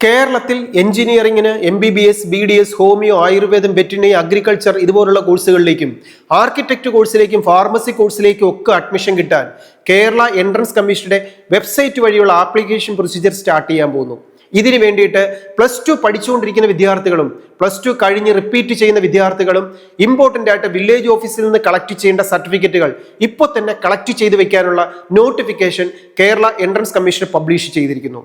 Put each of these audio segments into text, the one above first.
കേരളത്തിൽ എഞ്ചിനീയറിംഗിന് M B B S B D S homeo ആയുർവേദം veterinary agriculture ഇതുപോലുള്ള കോഴ്സുകളിലേക്കും ആർക്കിടെക്ട് കോഴ്സിലേക്കും ഫാർമസി കോഴ്സിലേക്കും ഒക്കെ അഡ്മിഷൻ കിട്ടാൻ കേരള എൻട്രൻസ് കമ്മീഷന്റെ വെബ്സൈറ്റ് വഴിയുള്ള ആപ്ലിക്കേഷൻ പ്രൊസീജിയർ സ്റ്റാർട്ട് ചെയ്യാൻ പോകുന്നു. ഇതിനു വേണ്ടിയിട്ട് പ്ലസ് ടു പഠിച്ചുകൊണ്ടിരിക്കുന്ന വിദ്യാർത്ഥികളും പ്ലസ് ടു കഴിഞ്ഞ് റിപ്പീറ്റ് ചെയ്യുന്ന വിദ്യാർത്ഥികളും ഇമ്പോർട്ടന്റ് ആയിട്ട് വില്ലേജ് ഓഫീസിൽ നിന്ന് കളക്ട് ചെയ്യേണ്ട സർട്ടിഫിക്കറ്റുകൾ ഇപ്പോൾ തന്നെ കളക്ട് ചെയ്ത് വെക്കാനുള്ള notification Kerala entrance commission publish ചെയ്തിരിക്കുന്നു.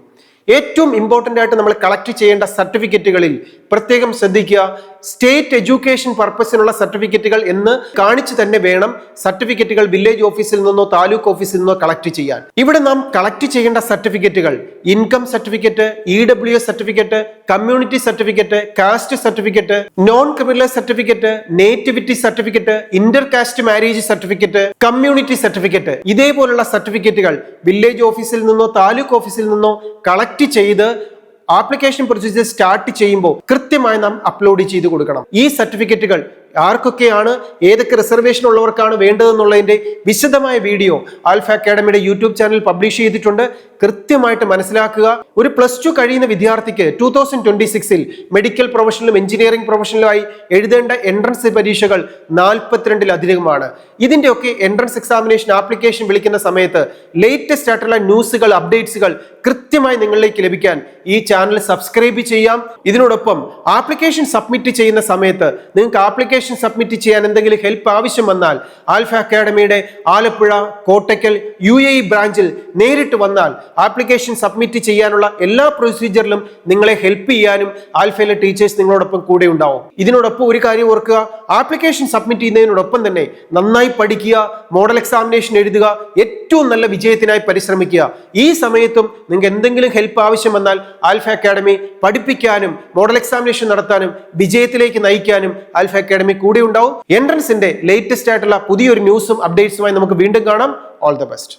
ഏറ്റവും ഇമ്പോർട്ടന്റ് ആയിട്ട് നമ്മൾ കളക്ട് ചെയ്യേണ്ട സർട്ടിഫിക്കറ്റുകളിൽ പ്രത്യേകം ശ്രദ്ധിക്കുക. സ്റ്റേറ്റ് എഡ്യൂക്കേഷൻ പർപ്പസിനുള്ള സർട്ടിഫിക്കറ്റുകൾ എന്ന് കാണിച്ചു തന്നെ വേണം സർട്ടിഫിക്കറ്റുകൾ വില്ലേജ് ഓഫീസിൽ നിന്നോ താലൂക്ക് ഓഫീസിൽ നിന്നോ കളക്ട് ചെയ്യാൻ. ഇവിടെ നാം കളക്ട് ചെയ്യേണ്ട സർട്ടിഫിക്കറ്റുകൾ income certificate E W S certificate community certificate caste certificate non criminal certificate nativity certificate inter caste marriage certificate community certificate. ഇതേപോലുള്ള സർട്ടിഫിക്കറ്റുകൾ വില്ലേജ് ഓഫീസിൽ നിന്നോ താലൂക്ക് ഓഫീസിൽ നിന്നോ കളക്ട് ചെയ്ത് ആപ്ലിക്കേഷൻ പ്രൊസീജിയർ സ്റ്റാർട്ട് ചെയ്യുമ്പോൾ കൃത്യമായി നാം അപ്ലോഡ് ചെയ്ത് കൊടുക്കണം. ഈ സർട്ടിഫിക്കറ്റുകൾ ആർക്കൊക്കെയാണ് ഏതൊക്കെ റിസർവേഷൻ ഉള്ളവർക്കാണ് വേണ്ടതെന്നുള്ളതിന്റെ വിശദമായ വീഡിയോ ആൽഫ അക്കാഡമിയുടെ യൂട്യൂബ് ചാനൽ പബ്ലിഷ് ചെയ്തിട്ടുണ്ട്. കൃത്യമായിട്ട് മനസ്സിലാക്കുക. ഒരു പ്ലസ് ടു കഴിയുന്ന വിദ്യാർത്ഥിക്ക് ടൂ തൗസൻഡ് ട്വന്റി സിക്സിൽ മെഡിക്കൽ പ്രൊഫഷനിലും എഞ്ചിനീയറിംഗ് പ്രൊഫഷനിലുമായി എഴുതേണ്ട എൻട്രൻസ് പരീക്ഷകൾ നാൽപ്പത്തിരണ്ടിലധികമാണ് ഇതിന്റെയൊക്കെ എൻട്രൻസ് എക്സാമിനേഷൻ ആപ്ലിക്കേഷൻ വിളിക്കുന്ന സമയത്ത് ലേറ്റസ്റ്റ് ആയിട്ടുള്ള ന്യൂസുകൾ അപ്ഡേറ്റ്സുകൾ കൃത്യമായി നിങ്ങളിലേക്ക് ലഭിക്കാൻ ഈ ചാനൽ സബ്സ്ക്രൈബ് ചെയ്യാം. ഇതിനോടൊപ്പം ആപ്ലിക്കേഷൻ സബ്മിറ്റ് ചെയ്യുന്ന സമയത്ത് നിങ്ങൾക്ക് ആപ്ലിക്കേഷൻ സബ്മിറ്റ് ചെയ്യാൻ എന്തെങ്കിലും ഹെൽപ്പ് ആവശ്യം വന്നാൽ ആൽഫ അക്കാഡമിയുടെ ആലപ്പുഴ കോട്ടയ്ക്കൽ യു എ ബ്രാഞ്ചിൽ നേരിട്ട് വന്നാൽ ആപ്ലിക്കേഷൻ സബ്മിറ്റ് ചെയ്യാനുള്ള എല്ലാ പ്രൊസീജിയറിലും നിങ്ങളെ ഹെൽപ്പ് ചെയ്യാനും ആൽഫയിലെ ടീച്ചേഴ്സ് നിങ്ങളോടൊപ്പം കൂടെ ഉണ്ടാവും. ഇതിനോടൊപ്പം ഒരു കാര്യം ഓർക്കുക ആപ്ലിക്കേഷൻ സബ്മിറ്റ് ചെയ്യുന്നതിനോടൊപ്പം തന്നെ നന്നായി പഠിക്കുക മോഡൽ എക്സാമിനേഷൻ എഴുതുക ഏറ്റവും നല്ല വിജയത്തിനായി പരിശ്രമിക്കുക. ഈ സമയത്തും നിങ്ങൾക്ക് എന്തെങ്കിലും ഹെൽപ്പ് ആവശ്യം വന്നാൽ ആൽഫ അക്കാഡമി പഠിപ്പിക്കാനും മോഡൽ എക്സാമിനേഷൻ നടത്താനും വിജയത്തിലേക്ക് നയിക്കാനും ആൽഫ അക്കാഡമി കൂടെ ഉണ്ടാവും എൻട്രൻസിന്റെ ലേറ്റസ്റ്റ് ആയിട്ടുള്ള പുതിയൊരു ന്യൂസും അപ്ഡേറ്റ്സുമായി നമുക്ക് വീണ്ടും കാണാം. All the best